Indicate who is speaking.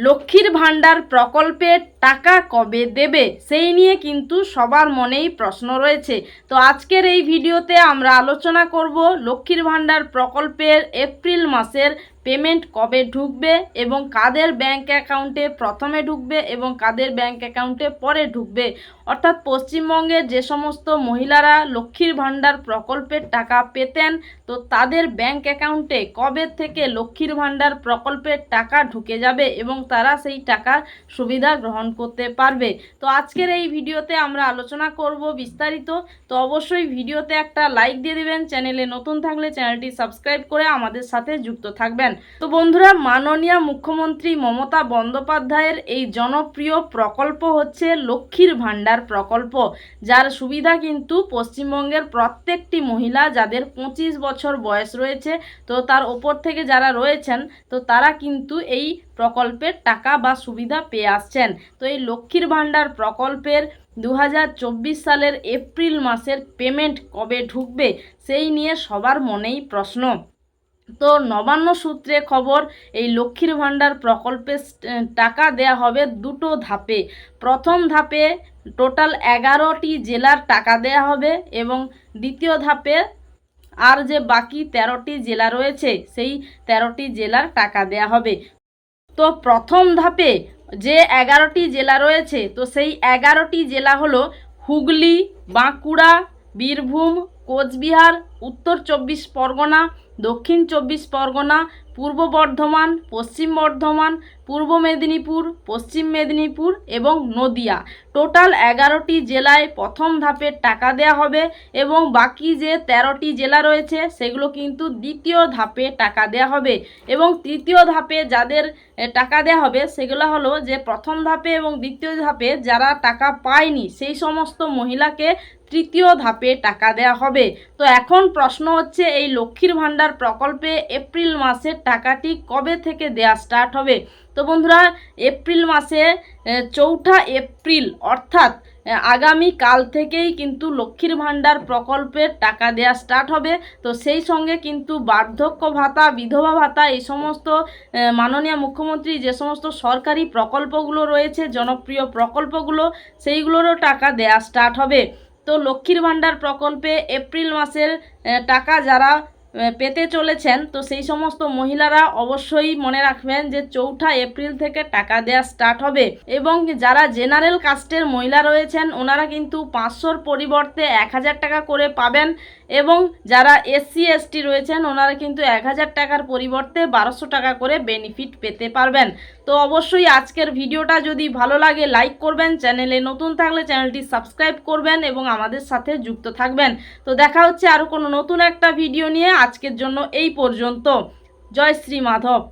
Speaker 1: লক্ষ্মীর ভাণ্ডার প্রকল্পের টাকা কবে দেবে? সেই নিয়ে কিন্তু সবার মনেই প্রশ্ন রয়েছে। তো আজকের এই ভিডিওতে আমরা আলোচনা করব লক্ষ্মীর ভাণ্ডার প্রকল্পের এপ্রিল মাসের পেমেন্ট কবে ঢুকবে এবং কাদের ব্যাংক অ্যাকাউন্টে প্রথমে ঢুকবে এবং কাদের ব্যাংক অ্যাকাউন্টে পরে ঢুকবে। অর্থাৎ পশ্চিমবঙ্গের যে সমস্ত মহিলারা লক্ষ্মীর ভাণ্ডার প্রকল্পের টাকা পেতেন, তো তাদের ব্যাংক অ্যাকাউন্টে কবে থেকে লক্ষ্মীর ভাণ্ডার প্রকল্পের টাকা ঢুকে যাবে এবং তারা সেই টাকার সুবিধা গ্রহণ করতে পারবে? তো আজকের এই ভিডিওতে আমরা আলোচনা করব বিস্তারিত। তো অবশ্যই ভিডিওতে একটা লাইক দিয়ে দেবেন, চ্যানেলে নতুন থাকলে চ্যানেলটি সাবস্ক্রাইব করে আমাদের সাথে যুক্ত থাকবেন। তো বন্ধুরা, মাননীয় মুখ্যমন্ত্রী মমতা বন্দ্যোপাধ্যায়ের এই জনপ্রিয় প্রকল্প হচ্ছে লক্ষ্মীর ভাণ্ডার প্রকল্প। যার সুবিধা কিন্তু পশ্চিমবঙ্গের প্রত্যেকটি মহিলা যাদের পঁচিশ বছর বয়স রয়েছে, তো তার ওপর থেকে যারা রয়েছেন, তো তারা কিন্তু এই প্রকল্পের টাকা বা সুবিধা পেয়ে আসছেন। তো এই লক্ষ্মীর ভাণ্ডার প্রকল্পের দু হাজার চব্বিশ সালের এপ্রিল মাসের পেমেন্ট কবে ঢুকবে, সেই নিয়ে সবার মনেই প্রশ্ন। তো নবান্ন সূত্রে খবর, এই লক্ষ্মীর ভাণ্ডার প্রকল্পে টাকা দেয়া হবে দুটো ধাপে। প্রথম ধাপে টোটাল এগারোটি জেলার টাকা দেয়া হবে এবং দ্বিতীয় ধাপে আর যে বাকি তেরোটি জেলা রয়েছে, সেই তেরোটি জেলার টাকা দেয়া হবে। তো প্রথম ধাপে যে এগারোটি জেলা রয়েছে, তো সেই এগারোটি জেলা হলো হুগলি, বাঁকুড়া, বীরভূম কোচবিহার, উত্তর চব্বিশ পরগনা, দক্ষিণ চব্বিশ পরগনা, পূর্ব বর্ধমান, পশ্চিম বর্ধমান, পূর্ব মেদিনীপুর, পশ্চিম মেদিনীপুর এবং নদিয়া। টোটাল এগারোটি জেলায় প্রথম ধাপের টাকা দেয়া হবে এবং বাকি যে তেরোটি জেলা রয়েছে সেগুলো কিন্তু দ্বিতীয় ধাপে টাকা দেয়া হবে এবং তৃতীয় ধাপে যাদের টাকা দেয়া হবে সেগুলো হলো যে প্রথম ধাপে এবং দ্বিতীয় ধাপে যারা টাকা পায়নি সেই সমস্ত মহিলাকে তৃতীয় ধাপে টাকা দেয়া হবে। তো এখন প্রশ্ন হচ্ছে, এই লক্ষ্মীর ভাণ্ডার প্রকল্পে এপ্রিল মাসের টাকাটি কবে থেকে দেয়া স্টার্ট হবে? তো বন্ধুরা, এপ্রিল মাসে চৌঠা এপ্রিল, অর্থাৎ আগামী কাল থেকেই কিন্তু লক্ষ্মীর ভাণ্ডার প্রকল্পের টাকা দেয়া স্টার্ট হবে। তো সেই সঙ্গে কিন্তু বার্ধক্য ভাতা, বিধবা ভাতা, এই সমস্ত মাননীয় মুখ্যমন্ত্রী যে সমস্ত সরকারি প্রকল্পগুলো রয়েছে, জনপ্রিয় প্রকল্পগুলো, সেইগুলোরও টাকা দেয়া স্টার্ট হবে। তো লক্ষ্মীর ভাণ্ডার প্রকল্পে এপ্রিল মাসের টাকা যারা পেতে চলেছেন। তো সেই সমস্ত মহিলারা অবশ্যই মনে রাখবেন যে চৌঠা এপ্রিল থেকে টাকা দেওয়া স্টার্ট হবে এবং যারা জেনারেল কাস্টের মহিলা রয়েছেন, ওনারা কিন্তু পাঁচশোর পরিবর্তে এক হাজার টাকা করে পাবেন এবং যারা এসসি এসটি রয়েছেন, ওনারা কিন্তু এক হাজার টাকার পরিবর্তে বারোশো টাকা করে বেনিফিট পেতে পারবেন। তো অবশ্যই আজকের ভিডিওটা যদি ভালো লাগে লাইক করবেন, চ্যানেলে নতুন থাকলে চ্যানেলটি সাবস্ক্রাইব করবেন এবং আমাদের সাথে যুক্ত থাকবেন। তো দেখা হচ্ছে আরও কোনো নতুন একটা ভিডিও নিয়ে। আজকের জন্য এই পর্যন্ত। জয় শ্রী মাধব।